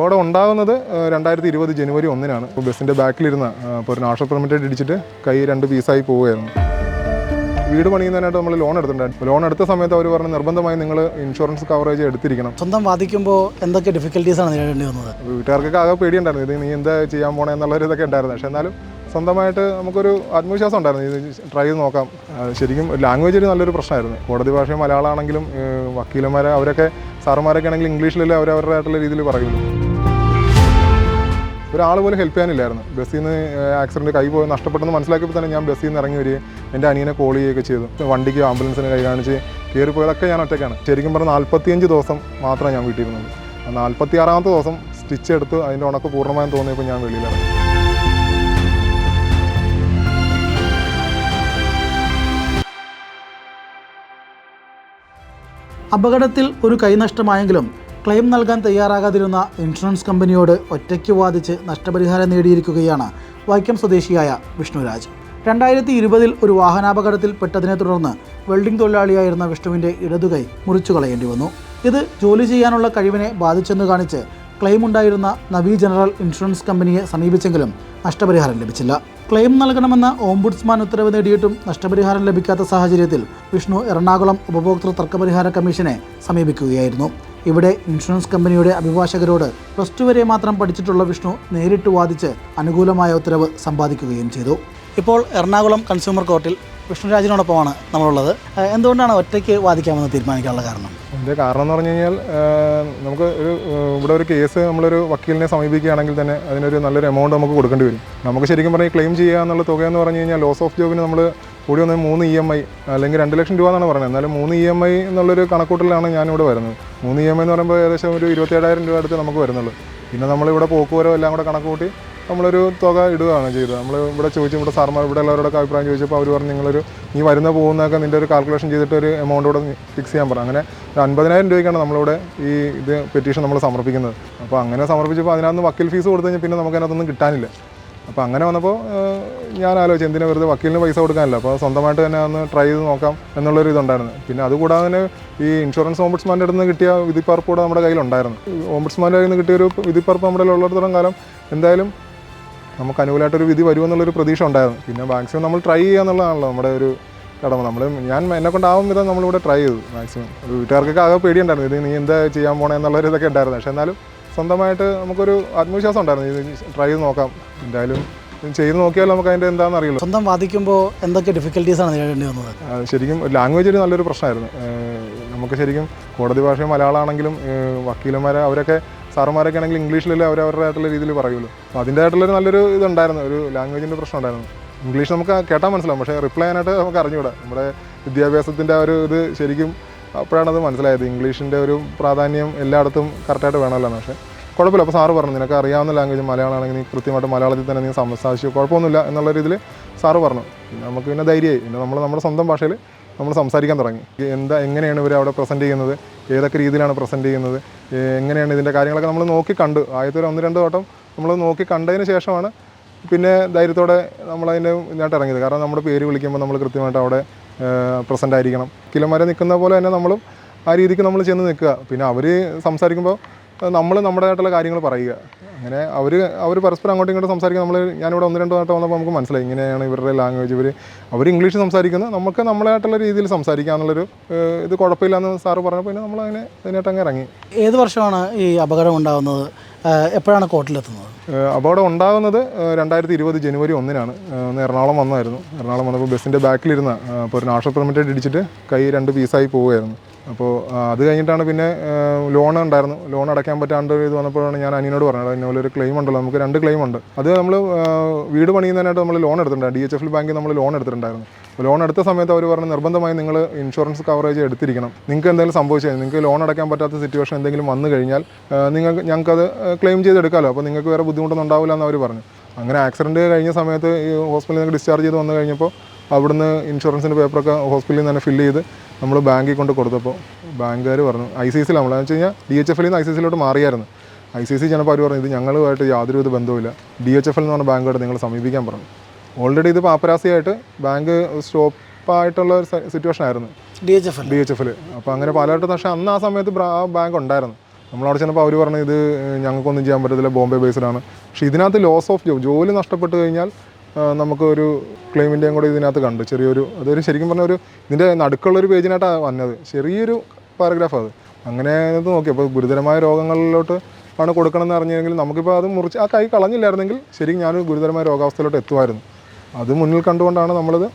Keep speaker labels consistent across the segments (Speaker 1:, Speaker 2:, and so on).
Speaker 1: അപകടം ഉണ്ടാകുന്നത് രണ്ടായിരത്തി ഇരുപത് ജനുവരി ഒന്നിനാണ്. ബസ്സിന്റെ ബാക്കിലിരുന്ന ഇപ്പോൾ ഒരു നാഷണൽ പെർമിറ്റ് ഇടിച്ചിട്ട് കൈ രണ്ട് പീസായി പോവുകയായിരുന്നു വീട് പണിയുന്നതിനായിട്ട് നമ്മൾ ലോൺ എടുത്തിട്ടുണ്ടായിരുന്നു. ലോൺ എടുത്ത സമയത്ത് അവർ പറഞ്ഞു നിർബന്ധമായി നിങ്ങൾ ഇൻഷുറൻസ് കവറേജ് എടുത്തിരിക്കണം.
Speaker 2: സ്വന്തം വാദിക്കുമ്പോൾ എന്തൊക്കെ ഡിഫിക്കൽട്ടീസാണ് നേരിടേണ്ടി വന്നത്?
Speaker 1: വീട്ടുകാർക്കൊക്കെ ആകെ പേടിയുണ്ടായിരുന്നു. ഇത് നീ എന്താ ചെയ്യാൻ പോണേ എന്നുള്ളൊരു ഇതൊക്കെ ഉണ്ടായിരുന്നു. പക്ഷേ എന്നാലും സ്വന്തമായിട്ട് നമുക്കൊരു ആത്മവിശ്വാസം ഉണ്ടായിരുന്നു. ഇത് ട്രൈ ചെയ്ത് നോക്കാം. ശരിക്കും ലാംഗ്വേജ് ഒരു നല്ലൊരു പ്രശ്നമായിരുന്നു. കോടതി ഭാഷ മലയാളമാണെങ്കിലും വക്കീലന്മാരെ അവരൊക്കെ സാറുമാരൊക്കെ ആണെങ്കിൽ ഇംഗ്ലീഷിലല്ലേ അവർ അവരുടേതായിട്ടുള്ള രീതിയിൽ പറയുള്ളൂ. ഒരാൾ പോലും ഹെൽപ്പ് ചെയ്യാനില്ലായിരുന്നു. ബസ്സിൽ നിന്ന് ആക്സിഡന്റ് കൈ പോയി നഷ്ടപ്പെട്ടെന്ന് മനസ്സിലാക്കിയപ്പോൾ തന്നെ ഞാൻ ബസ്സിൽ നിന്ന് ഇറങ്ങി വരികയും എന്റെ അനിയനെ കോൾ ചെയ്യുകയൊക്കെ ചെയ്തു. വണ്ടിക്ക് ആംബുലൻസിന് കൈ കാണിച്ച് കയറിപ്പോയതൊക്കെ ഞാൻ ഒറ്റയ്ക്കാണ് ശരിക്കും പറഞ്ഞാൽ നാൽപ്പത്തിയഞ്ച് ദിവസം മാത്രമേ ഞാൻ വീട്ടിൽ ആ നാൽപ്പത്തി ആറാമത്തെ ദിവസം സ്റ്റിച്ച് എടുത്ത് അതിന്റെ ഉണക്ക് പൂർണമായും തോന്നിയപ്പോൾ ഞാൻ വെളിയിലിറങ്ങി
Speaker 2: അപകടത്തിൽ ഒരു കൈനഷ്ടമായെങ്കിലും ക്ലെയിം നൽകാൻ തയ്യാറാകാതിരുന്ന ഇൻഷുറൻസ് കമ്പനിയോട് ഒറ്റയ്ക്ക് വാദിച്ച് നഷ്ടപരിഹാരം നേടിയിരിക്കുകയാണ് വൈക്കം സ്വദേശിയായ വിഷ്ണുരാജ്. രണ്ടായിരത്തി ഇരുപതിൽ ഒരു വാഹനാപകടത്തിൽ പെട്ടതിനെ തുടർന്ന് വെൽഡിംഗ് തൊഴിലാളിയായിരുന്ന വിഷ്ണുവിന്റെ ഇടതുകൈ മുറിച്ചു കളയേണ്ടി വന്നു. ഇത് ജോലി ചെയ്യാനുള്ള കഴിവിനെ ബാധിച്ചെന്ന് കാണിച്ച് ക്ലെയിം ഉണ്ടായിരുന്ന നവീ ജനറൽ ഇൻഷുറൻസ് കമ്പനിയെ സമീപിച്ചെങ്കിലും നഷ്ടപരിഹാരം ലഭിച്ചില്ല. ക്ലെയിം നൽകണമെന്ന ഓംബുഡ്സ്മാൻ ഉത്തരവ് നേടിയിട്ടും നഷ്ടപരിഹാരം ലഭിക്കാത്ത സാഹചര്യത്തിൽ വിഷ്ണു എറണാകുളം ഉപഭോക്തൃ തർക്കപരിഹാര കമ്മീഷനെ സമീപിക്കുകയായിരുന്നു. ഇവിടെ ഇൻഷുറൻസ് കമ്പനിയുടെ അഭിഭാഷകരോട് പ്ലസ് ടു വരെ മാത്രം പഠിച്ചിട്ടുള്ള വിഷ്ണു നേരിട്ട് വാദിച്ച് അനുകൂലമായ ഉത്തരവ് സമ്പാദിക്കുകയും ചെയ്തു. ഇപ്പോൾ എറണാകുളം കൺസ്യൂമർ കോർട്ടിൽ വിഷ്ണുരാജിനോടൊപ്പമാണ് നമ്മളുള്ളത്. എന്തുകൊണ്ടാണ് ഒറ്റയ്ക്ക് വാദിക്കാമെന്ന് തീരുമാനിക്കാനുള്ള കാരണം?
Speaker 1: അതിന്റെ കാരണം എന്ന് പറഞ്ഞു കഴിഞ്ഞാൽ നമുക്ക് ഒരു ഇവിടെ ഒരു കേസ് നമ്മളൊരു വക്കീലിനെ സമീപിക്കുകയാണെങ്കിൽ തന്നെ അതിനൊരു നല്ലൊരു എമൗണ്ട് നമുക്ക് കൊടുക്കേണ്ടി വരും. നമുക്ക് ശരിക്കും പറഞ്ഞാൽ ക്ലെയിം ചെയ്യുക എന്നുള്ള തുക എന്ന് പറഞ്ഞു കഴിഞ്ഞാൽ ലോസ് ഓഫ് ജോബിന് നമ്മൾ കൂടി വന്നത് മൂന്ന് ഇ എം ഐ അല്ലെങ്കിൽ രണ്ട് ലക്ഷം രൂപ എന്നാണ് പറഞ്ഞത്. എന്നാലും മൂന്ന് ഇ എം ഐ എന്നുള്ളൊരു കണക്കൂട്ടലാണ് ഞാനിവിടെ വരുന്നത്. മൂന്ന് ഇ എം ഐ എന്ന് പറയുമ്പോൾ ഏകദേശം ഒരു ഇരുപത്തേഴായിരം രൂപ അടുത്ത് നമുക്ക് വരുന്നുള്ളൂ. പിന്നെ നമ്മളിവിടെ പോക്കുവരോ എല്ലാം കൂടെ കണക്ക് കൂട്ടി നമ്മളൊരു തുക ഇടുകയാണ് ചെയ്തത്. നമ്മൾ ഇവിടെ ചോദിച്ചു ഇവിടെ സാർമാർ ഇവിടെ എല്ലാവരോടൊക്കെ അഭിപ്രായം ചോദിച്ചപ്പോൾ അവർ പറഞ്ഞു നിങ്ങളൊരു നീ വരുന്ന പോകുന്നതൊക്കെ നിന്റെ ഒരു കാൽക്കുലേഷൻ ചെയ്തിട്ട് ഒരു എമൗണ്ട് കൂടെ ഫിക്സ് ചെയ്യാൻ പറഞ്ഞു അങ്ങനെ ഒരു അൻപതിനായിരം രൂപയ്ക്കാണ് നമ്മളിവിടെ ഈ ഇത് പെറ്റീഷൻ നമ്മൾ സമർപ്പിക്കുന്നത്. അപ്പോൾ അങ്ങനെ സമർപ്പിച്ചപ്പോൾ അതിനകത്ത് വക്കീൽ ഫീസ് കൊടുത്തു കഴിഞ്ഞാൽ പിന്നെ നമുക്ക് അതിനകത്തൊന്നും കിട്ടാനില്ല. അപ്പോൾ അങ്ങനെ വന്നപ്പോൾ ഞാൻ ആലോചിച്ചു എന്തിനാ വെറുതെ വക്കീലിന് പൈസ കൊടുക്കാനല്ല? അപ്പോൾ സ്വന്തമായിട്ട് തന്നെ ഒന്ന് ട്രൈ ചെയ്ത് നോക്കാം എന്നുള്ളൊരു ഇതുണ്ടായിരുന്നു. പിന്നെ അതുകൂടാതെ തന്നെ ഈ ഇൻഷുറൻസ് ഓംബുഡ്സ്മാന്റെ അടുത്ത് നിന്ന് കിട്ടിയ വിധിപ്പറപ്പ് കൂടെ നമ്മുടെ കയ്യിലുണ്ടായിരുന്നു. ഓംബുഡ്സ്മാന്റെ കയ്യിൽ നിന്ന് കിട്ടിയൊരു വിധിപ്പറപ്പ് നമ്മുടെ ഉള്ളിടത്തോളം കാലം എന്തായാലും നമുക്ക് അനുകൂലമായിട്ടൊരു വിധി വരുമെന്നുള്ളൊരു പ്രതീക്ഷ ഉണ്ടായിരുന്നു. പിന്നെ മാക്സിമം നമ്മൾ ട്രൈ ചെയ്യുക എന്നുള്ളതാണല്ലോ നമ്മുടെ ഒരു കടമ. നമ്മൾ ഞാൻ എന്നെ കൊണ്ടാവും വിധം നമ്മളിവിടെ ട്രൈ ചെയ്തു മാക്സിമം. വീട്ടുകാർക്കൊക്കെ ആകെ പേടിയുണ്ടായിരുന്നു ഇത് നീ എന്താ ചെയ്യാൻ പോണേ എന്നുള്ളൊരു ഇതൊക്കെ ഉണ്ടായിരുന്നു. പക്ഷേ എന്നാലും സ്വന്തമായിട്ട് നമുക്കൊരു ആത്മവിശ്വാസം ഉണ്ടായിരുന്നു. ഇത് ട്രൈ ചെയ്ത് നോക്കാം. എന്തായാലും ചെയ്ത് നോക്കിയാൽ നമുക്ക് അതിന്റെ എന്താണെന്ന് അറിയുള്ളൂ
Speaker 2: സ്വന്തം വാദിക്കുമ്പോൾ എന്തൊക്കെ ഡിഫിക്കൽട്ടീസാണ് നേരിടേണ്ടി വന്നത്?
Speaker 1: ശരിക്കും ലാംഗ്വേജ് ഒരു നല്ലൊരു പ്രശ്നമായിരുന്നു. നമുക്ക് ശരിക്കും കോടതി ഭാഷ മലയാളമാണെങ്കിലും വക്കീലന്മാരെ അവരൊക്കെ സാറുമാരൊക്കെ ആണെങ്കിൽ ഇംഗ്ലീഷിലല്ലേ അവർ അവരുടേതായിട്ടുള്ള രീതിയിൽ പറയുള്ളൂ. അപ്പോൾ അതിന്റെതായിട്ടുള്ളൊരു നല്ലൊരു ഇതുണ്ടായിരുന്നു. ഒരു ലാംഗ്വേജിന്റെ പ്രശ്നം ഉണ്ടായിരുന്നു. ഇംഗ്ലീഷ് നമുക്ക് കേട്ടാൽ മനസ്സിലാവും. പക്ഷേ റിപ്ലൈ ചെയ്യാനായിട്ട് നമുക്ക് അറിഞ്ഞുകൂടാ. നമ്മുടെ വിദ്യാഭ്യാസത്തിന്റെ ആ ഒരു ഇത് ശരിക്കും അപ്പോഴാണ് അത് മനസ്സിലായത്. ഇംഗ്ലീഷിന്റെ ഒരു പ്രാധാന്യം എല്ലായിടത്തും കറക്റ്റായിട്ട് വേണമല്ലോ. പക്ഷേ കുഴപ്പമില്ല. അപ്പോൾ സാറ് പറഞ്ഞു നിനക്ക് അറിയാവുന്ന ലാംഗ്വേജ് മലയാളമാണെങ്കിൽ നീ കൃത്യമായിട്ട് മലയാളത്തിൽ തന്നെ നീ സംസാരിച്ചു. കുഴപ്പമൊന്നുമില്ല എന്നുള്ള രീതിയിൽ സാറ് പറഞ്ഞു. നമുക്ക് പിന്നെ ധൈര്യമായി. പിന്നെ നമ്മൾ നമ്മുടെ സ്വന്തം ഭാഷയിൽ നമ്മൾ സംസാരിക്കാൻ തുടങ്ങി. എന്താ എങ്ങനെയാണ് ഇവർ അവിടെ പ്രസന്റ് ചെയ്യുന്നത്? ഏതൊക്കെ രീതിയിലാണ് പ്രസന്റ് ചെയ്യുന്നത്? എങ്ങനെയാണ് ഇതിന്റെ കാര്യങ്ങളൊക്കെ നമ്മൾ നോക്കി കണ്ടു. ആദ്യത്തെ ഒരു ഒന്ന് രണ്ട് വട്ടം നമ്മൾ നോക്കി കണ്ടതിന് ശേഷമാണ് പിന്നെ ധൈര്യത്തോടെ നമ്മളതിന്റെ ഇതിനായിട്ട് ഇറങ്ങിയത്. കാരണം നമ്മുടെ പേര് വിളിക്കുമ്പോൾ നമ്മൾ കൃത്യമായിട്ട് അവിടെ പ്രസന്റ് ആയിരിക്കണം. കിലോമാരെ നിൽക്കുന്ന പോലെ തന്നെ നമ്മളും ആ രീതിക്ക് നമ്മൾ ചെന്ന് നിൽക്കുക. പിന്നെ അവർ സംസാരിക്കുമ്പോൾ നമ്മൾ നമ്മുടേതായിട്ടുള്ള കാര്യങ്ങൾ പറയുക. അങ്ങനെ അവർ അവർ പരസ്പരം അങ്ങോട്ടും ഇങ്ങോട്ടും സംസാരിക്കുക നമ്മൾ ഞാനിവിടെ ഒന്ന് രണ്ട് വട്ടം വന്നപ്പോൾ നമുക്ക് മനസ്സിലായി. ഇങ്ങനെയാണ് ഇവരുടെ ലാംഗ്വേജ് ഇവർ അവർ ഇംഗ്ലീഷ് സംസാരിക്കുന്നത് നമുക്ക് നമ്മളായിട്ടുള്ള രീതിയിൽ സംസാരിക്കുക എന്നുള്ളൊരു ഇത് കുഴപ്പമില്ലെന്ന് സാറ് പറഞ്ഞപ്പോൾ പിന്നെ നമ്മളങ്ങനെ അതിനെ അതിനായിട്ട് അങ്ങ് ഇറങ്ങി.
Speaker 2: ഏത് വർഷമാണ് ഈ അപകടം ഉണ്ടാകുന്നത്? എപ്പോഴാണ് കോർട്ടിലെത്തുന്നത്?
Speaker 1: ഏഹ് അപകടം ഉണ്ടാകുന്നത് രണ്ടായിരത്തി ഇരുപത് ജനുവരി ഒന്നിനാണ്. ഒന്ന് എറണാകുളം വന്നായിരുന്നു. എറണാകുളം വന്നപ്പോൾ ബസ്സിന്റെ ബാക്കിലിരുന്ന അപ്പോൾ ഒരു നാഷണൽ പെർമിറ്റ് ഇടിച്ചിട്ട് കൈ രണ്ട് പീസായി പോവുകയായിരുന്നു. അപ്പോൾ അത് കഴിഞ്ഞിട്ടാണ് പിന്നെ ലോൺ ഉണ്ടായിരുന്നു. ലോൺ അടയ്ക്കാൻ പറ്റാണ്ട് ഇത് വന്നപ്പോഴാണ് ഞാൻ അനിയനോട് പറഞ്ഞത് ഇന്നപോലെ ഒരു ക്ലെയിം ഉണ്ടല്ലോ നമുക്ക് രണ്ട് ക്ലെയിം ഉണ്ട്. അത് നമ്മൾ വീട് പണിയുന്നതിനായിട്ട് നമ്മൾ ലോൺ എടുത്തിട്ടുണ്ട്. ഡി എച്ച് എഫ് ബാങ്കിൽ നമ്മൾ ലോൺ എടുത്തിട്ടുണ്ടായിരുന്നു. ലോൺ എടുത്ത സമയത്ത് അവർ പറഞ്ഞ് നിർബന്ധമായി നിങ്ങൾ ഇൻഷുറൻസ് കവറേജ് എടുത്തിരിക്കണം. നിങ്ങൾക്ക് എന്തെങ്കിലും സംഭവിച്ചാൽ നിങ്ങൾക്ക് ലോൺ അടയ്ക്കാൻ പറ്റാത്ത സിറ്റുവേഷൻ എന്തെങ്കിലും വന്നു കഴിഞ്ഞാൽ നിങ്ങൾക്ക് ഞങ്ങൾക്കത് ക്ലെയിം ചെയ്തെടുക്കാമല്ലോ. അപ്പോൾ നിങ്ങൾക്ക് വേറെ ബുദ്ധിമുട്ടൊന്നും ഉണ്ടാവില്ല എന്ന് അവർ പറഞ്ഞു. അങ്ങനെ ആക്സിഡന്റ് കഴിഞ്ഞ സമയത്ത് ഈ ഹോസ്പിറ്റലിൽ നിന്ന് ഡിസ്ചാർജ് ചെയ്ത് വന്നു കഴിഞ്ഞപ്പോൾ അവിടുന്ന് ഇൻഷുറൻസിന്റെ പേപ്പറൊക്കെ ഹോസ്പിറ്റലിൽ നിന്ന് തന്നെ ഫില്ല് ചെയ്ത് നമ്മൾ ബാങ്കിൽ കൊണ്ട് കൊടുത്തപ്പോൾ ബാങ്കുകാർ പറഞ്ഞു ഐ സി സിയിൽ നമ്മളെന്ന് വെച്ച് കഴിഞ്ഞാൽ ഡി എച്ച് എഫിൽ നിന്ന് ഐ സി സിയിലോട്ട് മാറിയായിരുന്നു. ഐ സി സി ചെന്നപ്പോൾ അവർ പറഞ്ഞു ഇത് ഞങ്ങളുമായിട്ട് യാതൊരു വിധ ബന്ധവുമില്ല. ഡി എച്ച് എഫ് എൽ എന്ന് പറഞ്ഞ ബാങ്കുമായിട്ട് നിങ്ങൾ സമീപിക്കാൻ പറഞ്ഞു. ഓൾറെഡി ഇത് പാപ്പരാസിയായിട്ട് ബാങ്ക് സ്റ്റോപ്പായിട്ടുള്ള ഒരു സിറ്റുവേഷൻ ആയിരുന്നു.
Speaker 2: D H F
Speaker 1: D H എഫിൽ. അപ്പോൾ അങ്ങനെ പലവട്ടം പക്ഷേ അന്ന് ആ സമയത്ത് ആ ബാങ്ക് ഉണ്ടായിരുന്നു. നമ്മളവിടെ ചെന്നപ്പോൾ അവർ പറഞ്ഞു ഇത് ഞങ്ങൾക്കൊന്നും ചെയ്യാൻ പറ്റത്തില്ല ബോംബെ ബേസ്ഡ് ആണ്. പക്ഷേ ഇതിനകത്ത് ലോസ് ഓഫ് ജോബ് ജോലി നഷ്ടപ്പെട്ടു കഴിഞ്ഞാൽ നമുക്ക് ഒരു ക്ലെയിമിന്റെയും കൂടെ ഇതിനകത്ത് കണ്ടു. ചെറിയൊരു അതൊരു ശരിക്കും പറഞ്ഞ ഒരു ഇതിന്റെ നടുക്കുള്ളൊരു പേജിനായിട്ടാണ് വന്നത്. ചെറിയൊരു പാരഗ്രാഫ് അത്. അങ്ങനെ ഇത് നോക്കി. അപ്പോൾ ഗുരുതരമായ രോഗങ്ങളിലോട്ട് ആണ് കൊടുക്കണമെന്ന് അറിഞ്ഞെങ്കിൽ നമുക്കിപ്പോൾ അത് മുറിച്ച് ആ കൈ കളഞ്ഞില്ലായിരുന്നെങ്കിൽ ശരിക്കും ഞാൻ ഗുരുതരമായ രോഗാവസ്ഥയിലോട്ട് എത്തുമായിരുന്നു. അത് മുന്നിൽ കണ്ടുകൊണ്ടാണ് നമ്മളത്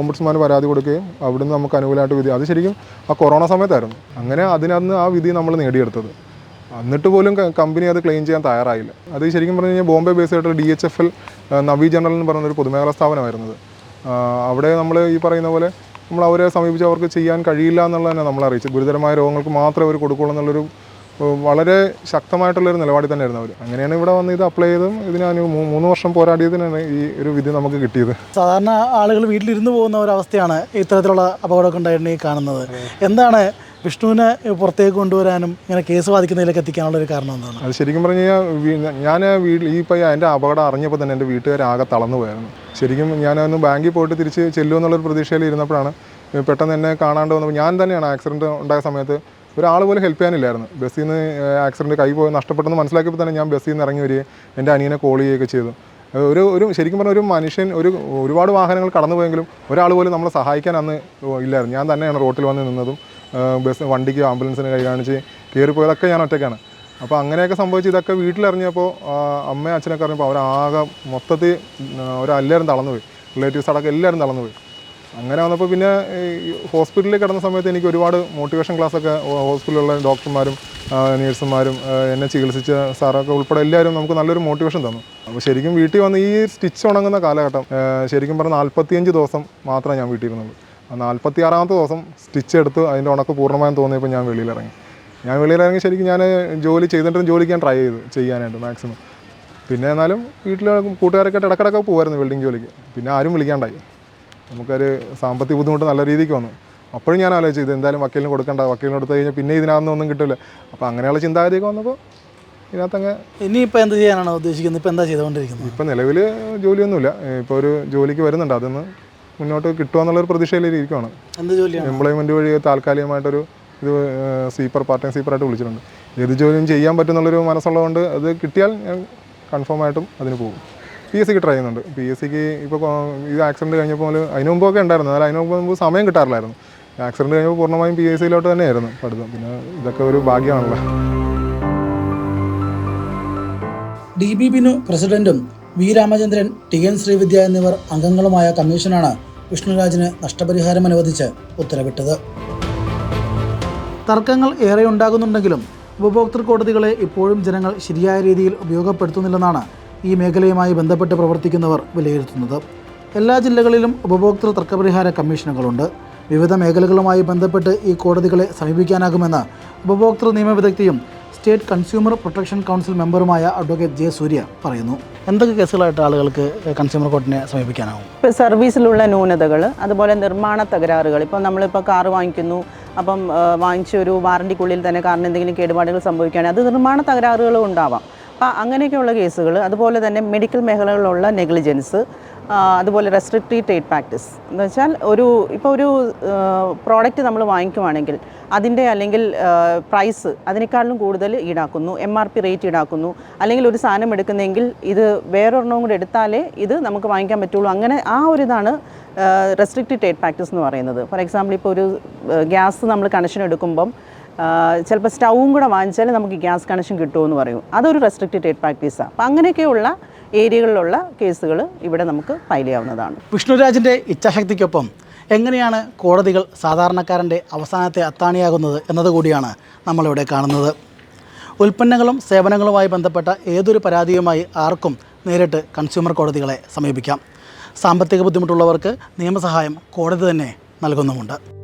Speaker 1: ഓംബുഡ്സ്മാന് പരാതി കൊടുക്കുകയും അവിടുന്ന് നമുക്ക് അനുകൂലമായിട്ട് വിധി അത് ശരിക്കും ആ കൊറോണ സമയത്തായിരുന്നു. അങ്ങനെ അതിനകത്ത് ആ വിധി നമ്മൾ നേടിയെടുത്തത്. എന്നിട്ട് പോലും കമ്പനി അത് ക്ലെയിം ചെയ്യാൻ തയ്യാറായില്ല. അത് ശരിക്കും പറഞ്ഞു കഴിഞ്ഞാൽ ബോംബെ ബേസ് ആയിട്ടുള്ള D H F L Navi general എന്ന് പറയുന്ന ഒരു പൊതുമേഖലാ സ്ഥാപനമായിരുന്നത്. അവിടെ നമ്മൾ ഈ പറയുന്ന പോലെ നമ്മൾ അവരെ സമീപിച്ച് അവർക്ക് ചെയ്യാൻ കഴിയില്ല എന്നുള്ളത് തന്നെ നമ്മൾ അറിയിച്ചു ഗുരുതരമായ രോഗങ്ങൾക്ക് മാത്രമേ അവർ കൊടുക്കുള്ളൂ എന്നുള്ളൊരു വളരെ ശക്തമായിട്ടുള്ളൊരു നിലപാടിൽ തന്നെയായിരുന്നു അവർ അങ്ങനെയാണ് ഇവിടെ വന്ന് ഇത് അപ്ലൈ ചെയ്തും ഇതിന് മൂന്ന് വർഷം പോരാടിയതിനാണ് ഈ ഒരു വിധി നമുക്ക് കിട്ടിയത്.
Speaker 2: സാധാരണ ആളുകൾ വീട്ടിലിരുന്ന് പോകുന്ന ഒരവസ്ഥയാണ് ഇത്തരത്തിലുള്ള അപകടമൊക്കെ ഉണ്ടായിട്ടുണ്ടെങ്കിൽ കാണുന്നത്. എന്താണ് വിഷ്ണുവിനെ പുറത്തേക്ക് കൊണ്ടുവരാനും ഇങ്ങനെ കേസ് വാദിക്കുന്നതിലേക്ക് എത്തിക്കാനുള്ള ഒരു കാരണം എന്താണ്?
Speaker 1: അത് ശരിക്കും പറഞ്ഞു കഴിഞ്ഞാൽ ഞാൻ വീട്ടിൽ ഈ പയ്യ എന്റെ അപകടം അറിഞ്ഞപ്പോൾ തന്നെ എന്റെ വീട്ടുകാരാകെ തളർന്നു പോയായിരുന്നു. ശരിക്കും ഞാനൊന്ന് ബാങ്കിൽ പോയിട്ട് തിരിച്ച് ചെല്ലും എന്നുള്ളൊരു പ്രതീക്ഷയിൽ ഇരുന്നപ്പോഴാണ് പെട്ടെന്ന് എന്നെ കാണാണ്ട് വന്നപ്പോൾ ഞാൻ തന്നെയാണ് ആക്സിഡന്റ് ഉണ്ടായ സമയത്ത് ഒരാൾ പോലും ഹെൽപ്പ് ചെയ്യാനില്ലായിരുന്നു. ബസ്സിൽ നിന്ന് ആക്സിഡന്റ് കൈ പോയി നഷ്ടപ്പെട്ടെന്ന് മനസ്സിലാക്കിയപ്പോൾ തന്നെ ഞാൻ ബസ്സിൽ നിന്ന് ഇറങ്ങി വരികയും എന്റെ അനിയനെ കോൾ ചെയ്യുകയൊക്കെ ചെയ്തു. ഒരു ഒരു ശരിക്കും പറഞ്ഞാൽ ഒരു മനുഷ്യൻ ഒരു ഒരുപാട് വാഹനങ്ങൾ കടന്നു പോയെങ്കിലും ഒരാൾ പോലും നമ്മളെ സഹായിക്കാൻ അന്ന് ഇല്ലായിരുന്നു. ഞാൻ തന്നെയാണ് റോട്ടിൽ വന്ന് നിന്നതും ബസ് വണ്ടിക്ക് ആംബുലൻസിന് കൈ കാണിച്ച് കയറിപ്പോയതൊക്കെ ഞാൻ ഒറ്റയ്ക്കാണ്. അപ്പോൾ അങ്ങനെയൊക്കെ സംഭവിച്ച് ഇതൊക്കെ വീട്ടിലിറങ്ങിയപ്പോൾ അമ്മയും അച്ഛനൊക്കെ അറിഞ്ഞപ്പോൾ അവരാകെ മൊത്തത്തിൽ ഒരല്ലാവരും ഒരു എല്ലാവരും തളർന്നു പോയി റിലേറ്റീവ്സ് അടക്കം എല്ലാവരും തളർന്നു പോയി അങ്ങനെ വന്നപ്പോൾ പിന്നെ ഹോസ്പിറ്റലിൽ കിടന്ന സമയത്ത് എനിക്ക് ഒരുപാട് മോട്ടിവേഷൻ ക്ലാസ്സൊക്കെ ഹോസ്പിറ്റലിലുള്ള ഡോക്ടർമാരും നേഴ്സുമാരും എന്നെ ചികിത്സിച്ച സാറൊക്കെ ഉൾപ്പെടെ എല്ലാവരും നമുക്ക് നല്ലൊരു മോട്ടിവേഷൻ തന്നു. അപ്പോൾ ശരിക്കും വീട്ടിൽ വന്ന് ഈ സ്റ്റിച്ച് ഉണങ്ങുന്ന കാലഘട്ടം ശരിക്കും പറഞ്ഞാൽ നാൽപ്പത്തിയഞ്ച് ദിവസം മാത്രമേ ഞാൻ വീട്ടിൽ ഇരുന്നുള്ളൂ നാൽപ്പത്തി ആറാമത്തെ ദിവസം സ്റ്റിച്ച് എടുത്ത് അതിന്റെ ഉണക്ക് പൂർണമായും തോന്നിയപ്പോൾ ഞാൻ വെളിയിലിറങ്ങി. ഞാൻ വെളിയിലിറങ്ങി ശരിക്കും ഞാൻ ജോലി ചെയ്തിട്ടും ജോലിക്ക് ഞാൻ ട്രൈ ചെയ്തു ചെയ്യാനായിട്ട് മാക്സിമം പിന്നെ എന്നാലും വീട്ടിൽ കൂട്ടുകാരൊക്കെ ഇടക്കിടക്ക് പോകുമായിരുന്നു വെൽഡിങ് ജോലിക്ക്. പിന്നെ ആരും വിളിക്കാണ്ടായി. നമുക്കൊരു സാമ്പത്തിക ബുദ്ധിമുട്ട് നല്ല രീതിക്ക് വന്നു. അപ്പോഴും ഞാൻ ആലോചിച്ചു ഇത് എന്തായാലും വക്കീലിന് കൊടുക്കണ്ട വക്കീലിന് കൊടുത്തു കഴിഞ്ഞാൽ പിന്നെ ഇതിനകത്തൊന്നും ഒന്നും കിട്ടില്ല അപ്പോൾ അങ്ങനെയുള്ള ചിന്താഗതിയൊക്കെ വന്നപ്പോൾ ഇതിനകത്തങ്ങ്
Speaker 2: ഇനിയിപ്പോൾ എന്ത് ചെയ്യാനാണ് ഉദ്ദേശിക്കുന്നത്? ഇപ്പോൾ എന്താ ചെയ്തുകൊണ്ടിരിക്കുന്നത്?
Speaker 1: ഇപ്പോൾ നിലവിൽ ജോലിയൊന്നുമില്ല. ഇപ്പോൾ ഒരു ജോലിക്ക് വരുന്നുണ്ട്. അതൊന്ന് മുന്നോട്ട് കിട്ടുമെന്നുള്ളൊരു
Speaker 2: പ്രതീക്ഷയിലിരിക്കുകയാണ്
Speaker 1: എംപ്ലോയ്മെന്റ് വഴി താൽക്കാലികമായിട്ടൊരു ഇത് സ്വീപ്പർ പാർട്ട് ടൈം സ്വീപ്പറായിട്ട് വിളിച്ചിട്ടുണ്ട്. ഏത് ജോലിയും ചെയ്യാൻ പറ്റുന്നുള്ളൊരു മനസ്സുള്ളതുകൊണ്ട് അത് കിട്ടിയാൽ ഞാൻ കൺഫേം ആയിട്ടും അതിന് പോകും. പി എസ് സിക്ക് ട്രൈ ചെയ്യുന്നുണ്ട്. പി എസ് സിക്ക് ഇപ്പോൾ ഇത് ആക്സിഡന്റ് കഴിഞ്ഞപ്പോൾ അതിന് മുമ്പൊക്കെ ഉണ്ടായിരുന്നു. എന്നാൽ അതിന് മുമ്പ് സമയം കിട്ടാറില്ലായിരുന്നു. ആക്സിഡന്റ് കഴിഞ്ഞപ്പോൾ പൂർണമായും പി എസ് സിയിലോട്ട് തന്നെയായിരുന്നു പഠിത്തം. പിന്നെ ഇതൊക്കെ ഒരു ഭാഗ്യമാണല്ലോ.
Speaker 2: ഡി ബി ബിനു പ്രസിഡന്റും V Ramachandran T N Sreevidya എന്നിവർ അംഗങ്ങളുമായ കമ്മീഷനാണ് വിഷ്ണുരാജിന് നഷ്ടപരിഹാരം അനുവദിച്ച് ഉത്തരവിട്ടത്. തർക്കങ്ങൾ ഏറെ ഉണ്ടാകുന്നുണ്ടെങ്കിലും ഉപഭോക്തൃ കോടതികളെ ഇപ്പോഴും ജനങ്ങൾ ശരിയായ രീതിയിൽ ഉപയോഗപ്പെടുത്തുന്നില്ലെന്നാണ് ഈ മേഖലയുമായി ബന്ധപ്പെട്ട് പ്രവർത്തിക്കുന്നവർ വിലയിരുത്തുന്നത്. എല്ലാ ജില്ലകളിലും ഉപഭോക്തൃ തർക്കപരിഹാര കമ്മീഷനുകളുണ്ട്. വിവിധ മേഖലകളുമായി ബന്ധപ്പെട്ട് ഈ കോടതികളെ സമീപിക്കാനാകുമെന്ന് ഉപഭോക്തൃ നിയമ നിയമവിദഗ്ധയും സ്റ്റേറ്റ് കൺസ്യൂമർ പ്രൊട്ടക്ഷൻ കൗൺസിൽ മെമ്പറുമായ അഡ്വക്കേറ്റ് ജെ സൂര്യ പറയുന്നു. എന്തൊക്കെ കേസുകളായിട്ട് ആളുകൾക്ക് കൺസ്യൂമർ കോർട്ടിനെ സമീപിക്കാനാവും?
Speaker 3: സർവീസിലുള്ള ന്യൂനതകൾ അതുപോലെ നിർമ്മാണ തകരാറുകൾ. ഇപ്പോൾ നമ്മളിപ്പോൾ കാർ വാങ്ങിക്കുന്നു അപ്പം വാങ്ങിച്ച ഒരു വാറണ്ടിക്കുള്ളിൽ തന്നെ കാറിന് എന്തെങ്കിലും കേടുപാടുകൾ സംഭവിക്കുകയാണെങ്കിൽ അത് നിർമ്മാണ തകരാറുകളും ഉണ്ടാവാം. അപ്പോൾ അങ്ങനെയൊക്കെയുള്ള കേസുകൾ അതുപോലെ തന്നെ മെഡിക്കൽ മേഖലകളിലുള്ള നെഗ്ലിജൻസ് അതുപോലെ റെസ്ട്രിക്റ്റീവ് ട്രേഡ് പ്രാക്ടീസ്. എന്ന് വെച്ചാൽ ഒരു ഇപ്പോൾ ഒരു പ്രോഡക്റ്റ് നമ്മൾ വാങ്ങിക്കുവാണെങ്കിൽ അതിന്റെ അല്ലെങ്കിൽ പ്രൈസ് അതിനേക്കാളും കൂടുതൽ ഈടാക്കുന്നു എം ആർ പി റേറ്റ് ഈടാക്കുന്നു. അല്ലെങ്കിൽ ഒരു സാധനം എടുക്കുന്നെങ്കിൽ ഇത് വേറൊരെണ്ണവും കൂടെ എടുത്താലേ ഇത് നമുക്ക് വാങ്ങിക്കാൻ പറ്റുള്ളൂ. അങ്ങനെ ആ ഒരു ഇതാണ് റെസ്ട്രിക്റ്റഡ് ട്രേഡ് പ്രാക്ടീസ് എന്ന് പറയുന്നത്. ഫോർ എക്സാമ്പിൾ ഇപ്പോൾ ഒരു ഗ്യാസ് നമ്മൾ കണക്ഷൻ എടുക്കുമ്പം ചിലപ്പോൾ സ്റ്റൗവും കൂടെ വാങ്ങിച്ചാൽ നമുക്ക് ഗ്യാസ് കണക്ഷൻ കിട്ടുമെന്ന് പറയും. അതൊരു റെസ്ട്രിക്റ്റഡ് ട്രേഡ് പ്രാക്ടീസാണ് അപ്പോൾ അങ്ങനെയൊക്കെയുള്ള ഏരിയകളിലുള്ള കേസുകൾ ഇവിടെ നമുക്ക് ഫയൽ ചെയ്യാവുന്നതാണ്.
Speaker 2: വിഷ്ണുരാജിന്റെ ഇച്ഛാശക്തിക്കൊപ്പം എങ്ങനെയാണ് കോടതികൾ സാധാരണക്കാരന്റെ അവസാനത്തെ അത്താണിയാകുന്നത് എന്നതുകൂടിയാണ് നമ്മളിവിടെ കാണുന്നത്. ഉൽപ്പന്നങ്ങളും സേവനങ്ങളുമായി ബന്ധപ്പെട്ട ഏതൊരു പരാതിയുമായി ആർക്കും നേരിട്ട് കൺസ്യൂമർ കോടതികളെ സമീപിക്കാം. സാമ്പത്തിക ബുദ്ധിമുട്ടുള്ളവർക്ക് നിയമസഹായം കോടതി തന്നെ നൽകുന്നുമുണ്ട്.